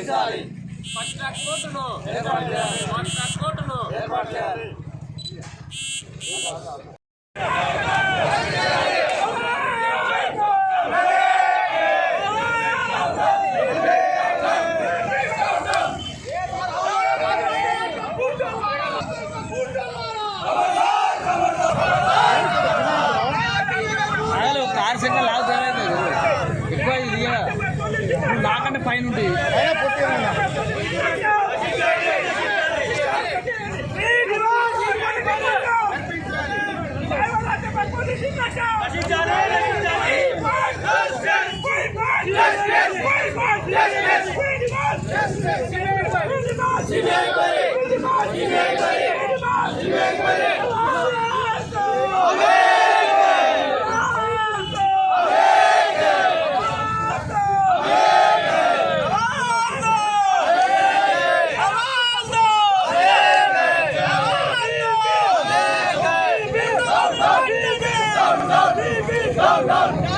జరిపించాలి first track కోర్టును ఏర్పాటు చేయాలి. ఫస్ట్ ట్రాక్ కోర్టును ఏర్పాటు చేయాలి అసలు car centre Go, go, go!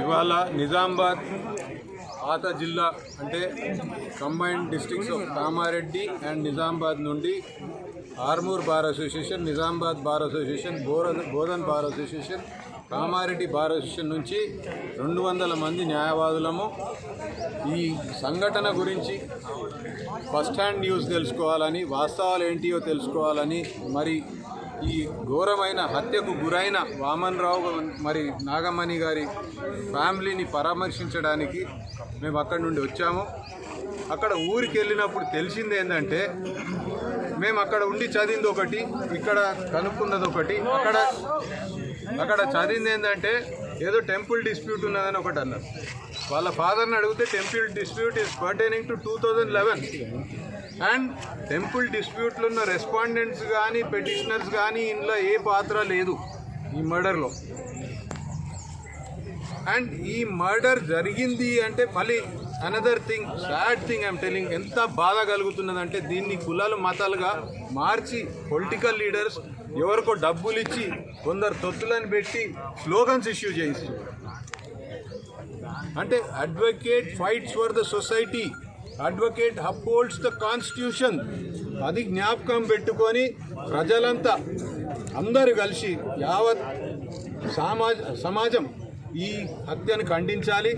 ఇవాళ నిజామాబాద్ పాత జిల్లా అంటే combined districts of Kamareddy and Nizamabad నుండి Armoor bar association Nizamabad bar association బోర Bodhan bar association Kamareddy bar association నుంచి రెండు వందల మంది న్యాయవాదులము. ఈ సంఘటన గురించి ఫస్ట్ హ్యాండ్ న్యూస్ తెలుసుకోవాలని వాస్తవాలు ఏంటియో తెలుసుకోవాలని మరి ఈ ఘోరమైన హత్యకు గురైన వామన్ రావు మరి నాగమణి గారి ఫ్యామిలీని పరామర్శించడానికి మేము అక్కడి నుండి వచ్చాము. అక్కడ ఊరికి వెళ్ళినప్పుడు తెలిసింది ఏంటంటే మేము అక్కడ ఉండి చదివింది ఒకటి ఇక్కడ కనుక్కున్నది ఒకటి. అక్కడ అక్కడ చదివింది ఏంటంటే ఏదో టెంపుల్ డిస్ప్యూట్ ఉన్నదని ఒకటి అన్నారు. వాళ్ళ ఫాదర్ని అడిగితే temple dispute is pertaining to two thousand eleven and temple డిస్ప్యూట్లో ఉన్న రెస్పాండెంట్స్ కానీ పెటిషనర్స్ కానీ ఇందులో ఏ పాత్ర లేదు ఈ మర్డర్లో అండ్ ఈ మర్డర్ జరిగింది అంటే మళ్ళీ another thing sad thing I'm telling ఎంత బాధ కలుగుతున్నదంటే దీన్ని కులాలు మతాలుగా మార్చి పొలిటికల్ లీడర్స్ ఎవరికో డబ్బులు ఇచ్చి కొందరు తొత్తులను పెట్టి స్లోగన్స్ ఇష్యూ చేయిస్తారు అంటే advocate fights for the society advocate upholds the constitution అది జ్ఞాపకం పెట్టుకొని ప్రజలంతా అందరూ కలిసి యావత్ సమాజ సమాజం ఈ హత్యను ఖండించాలి.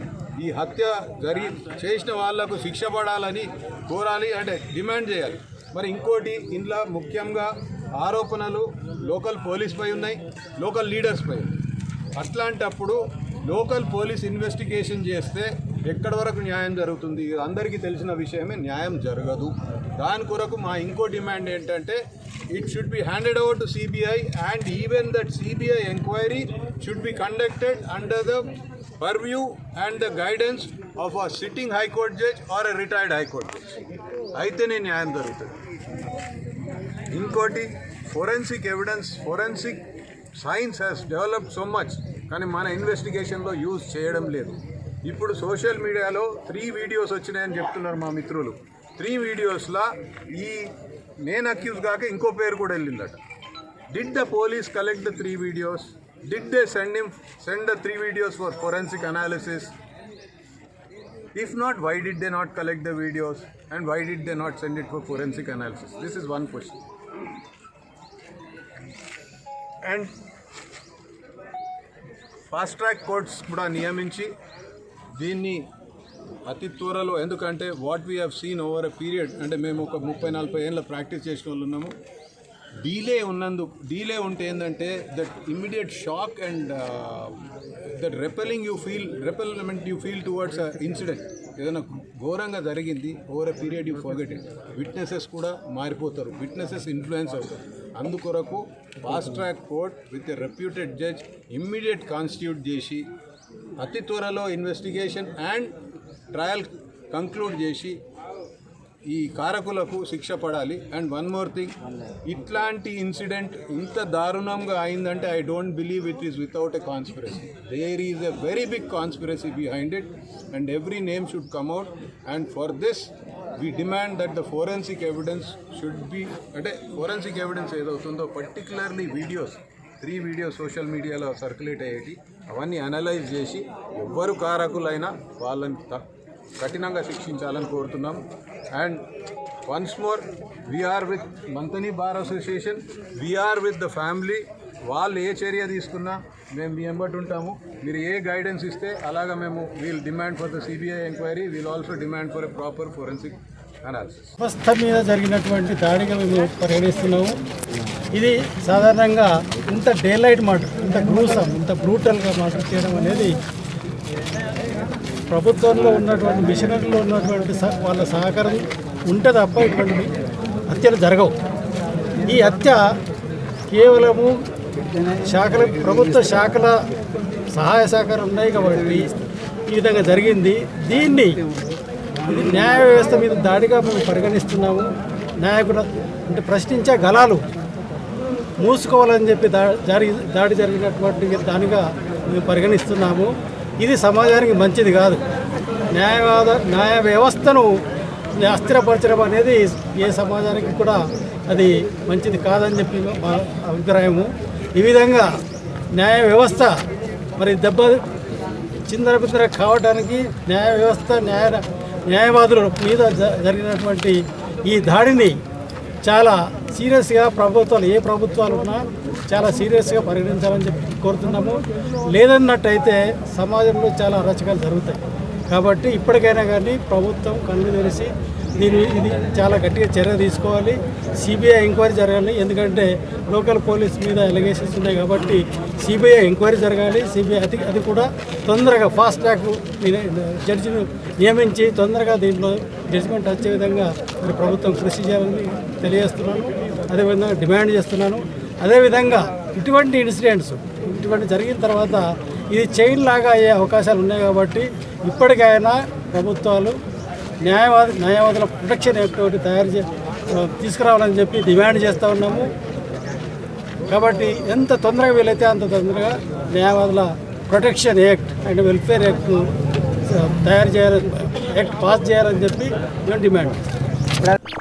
ఈ హత్య జరిగి చేసిన వాళ్ళకు శిక్ష పడాలని కోరాలి అంటే డిమాండ్ చేయాలి. మరి ఇంకోటి ఇంట్లో ముఖ్యంగా ఆరోపణలు లోకల్ పోలీస్పై ఉన్నాయి లోకల్ లీడర్స్పై ఉన్నాయి అట్లాంటప్పుడు లోకల్ పోలీస్ ఇన్వెస్టిగేషన్ చేస్తే ఎక్కడి వరకు న్యాయం జరుగుతుంది? అందరికీ తెలిసిన విషయమే న్యాయం జరగదు. దాని కొరకు మా ఇంకో డిమాండ్ ఏంటంటే it should be handed over to CBI and even that CBI enquiry should be conducted under the purview and the guidance of a sitting high court judge or a retired high court judge అయితేనే న్యాయం జరుగుతుంది. ఇంకోటి forensic evidence forensic science has developed so much కానీ మన ఇన్వెస్టిగేషన్లో use చేయడం లేదు. ఇప్పుడు సోషల్ మీడియాలో త్రీ వీడియోస్ వచ్చినాయని చెప్తున్నారు మా మిత్రులు. త్రీ వీడియోస్లో ఈ నేను అక్యూజ్ కాక ఇంకో పేరు కూడా వెళ్ళిందట. Did the police collect the three videos did they send em send the three videos for forensic analysis if not why did they not collect the videos and why did they not send it for forensic analysis this is one question and fast track courts కూడా నియమించి దీన్ని అతి త్వరలో ఎందుకంటే what we have seen over a period అంటే మేము ఒక ముప్పై నలభై ఏళ్ళ ప్రాక్టీస్ చేసిన వాళ్ళు ఉన్నాము. డీలే ఉన్నందుకు డీలే ఉంటే ఏంటంటే that immediate shock and that repelling you feel repelment you feel towards incident ఏదైనా ఘోరంగా జరిగింది over a period you forget it witnesses కూడా మారిపోతారు విట్నెసెస్ ఇన్ఫ్లుయెన్స్ అవుతారు. అందుకొరకు fast track court with a reputed judge immediate constitute చేసి అతి త్వరలో ఇన్వెస్టిగేషన్ అండ్ ట్రయల్ కంక్లూడ్ చేసి ఈ కారకులకు శిక్ష పడాలి. అండ్ వన్ మోర్ థింగ్ ఇట్లాంటి ఇన్సిడెంట్ ఇంత దారుణంగా అయిందంటే I don't believe it is without a conspiracy there is a very big conspiracy behind it and every name should come out and for this we demand that the forensic evidence should be అంటే forensic evidence ఏదవుతుందో particularly videos three video social మీడియాలో circulate అయ్యేటి అవన్నీ analyse చేసి ఎవ్వరు కారకులైనా వాళ్ళని కఠినంగా శిక్షించాలని కోరుతున్నాం. And once more we are with Manthani bar association we are with the family. వాళ్ళు ఏ చర్య తీసుకున్నా మేము మీ ఎంబటి ఉంటాము. మీరు ఏ గైడెన్స్ ఇస్తే అలాగా మేము we'll demand for the CBI enquiry we'll also demand for a proper forensic analysis. వ్యవస్థ మీద జరిగినటువంటి దాడిగా మేము పరిగణిస్తున్నాము. ఇది సాధారణంగా ఇంత డే లైట్ మాట ఇంత గ్రూసం ఇంత బ్రూటల్గా మాట చేయడం అనేది ప్రభుత్వంలో ఉన్నటువంటి మిషనరీలో ఉన్నటువంటి వాళ్ళ సహకారం ఉంటే తప్ప ఇటువంటి హత్యలు జరగవు. ఈ హత్య కేవలము శాఖల ప్రభుత్వ శాఖల సహాయ సహకారం ఉన్నాయి కాబట్టి ఈ విధంగా జరిగింది. దీన్ని ఇది న్యాయ వ్యవస్థ మీద దాడిగా మేము పరిగణిస్తున్నాము. నాయకుడు అంటే ప్రశ్నించే గలాలు మూసుకోవాలని చెప్పి దా దాడి దాడి జరిగినటువంటి దానిగా మేము పరిగణిస్తున్నాము. ఇది సమాజానికి మంచిది కాదు. న్యాయవాద న్యాయ వ్యవస్థను అస్థిరపరచడం అనేది ఏ సమాజానికి కూడా అది మంచిది కాదని చెప్పి మా అభిప్రాయము. ఈ విధంగా న్యాయ వ్యవస్థ మరి దెబ్బ చిందర బిందర కావడానికి న్యాయ వ్యవస్థ న్యాయ న్యాయవాదుల మీద జ- జరిగినటువంటి ఈ దాడిని చాలా సీరియస్గా ప్రభుత్వాలు ఏ ప్రభుత్వాలు ఉన్నా చాలా సీరియస్గా పరిగణించాలని చెప్పి కోరుతున్నాము. లేదన్నట్టయితే సమాజంలో చాలా అరచకాలు జరుగుతాయి. కాబట్టి ఇప్పటికైనా కానీ ప్రభుత్వం కళ్ళు తెరిచి దీని ఇది చాలా గట్టిగా చర్య తీసుకోవాలి. సిబిఐ ఎంక్వైరీ జరగాలి. ఎందుకంటే లోకల్ పోలీస్ మీద ఎలిగేషన్స్ ఉన్నాయి కాబట్టి సిబిఐ ఎంక్వైరీ జరగాలి. సిబిఐ అది అది కూడా తొందరగా ఫాస్ట్ ట్రాక్ జడ్జిని నియమించి తొందరగా దీంట్లో జడ్జిమెంట్ వచ్చే విధంగా మరి ప్రభుత్వం కృషి చేయాలని తెలియజేస్తున్నాను. అదేవిధంగా డిమాండ్ చేస్తున్నాను. అదేవిధంగా ఇటువంటి ఇన్సిడెంట్స్ ఇటువంటి జరిగిన తర్వాత ఇది చైన్ లాగా అయ్యే అవకాశాలు ఉన్నాయి కాబట్టి ఇప్పటికైనా ప్రభుత్వాలు న్యాయవాది న్యాయవాదుల ప్రొటెక్షన్ యాక్ట్ ఒకటి తయారు చే తీసుకురావాలని చెప్పి డిమాండ్ చేస్తూ ఉన్నాము. కాబట్టి ఎంత తొందరగా వీలైతే అంత తొందరగా న్యాయవాదుల protection act and welfare act తయారు చేయాలని యాక్ట్ పాస్ చేయాలని చెప్పి మేము డిమాండ్ చేస్తాం.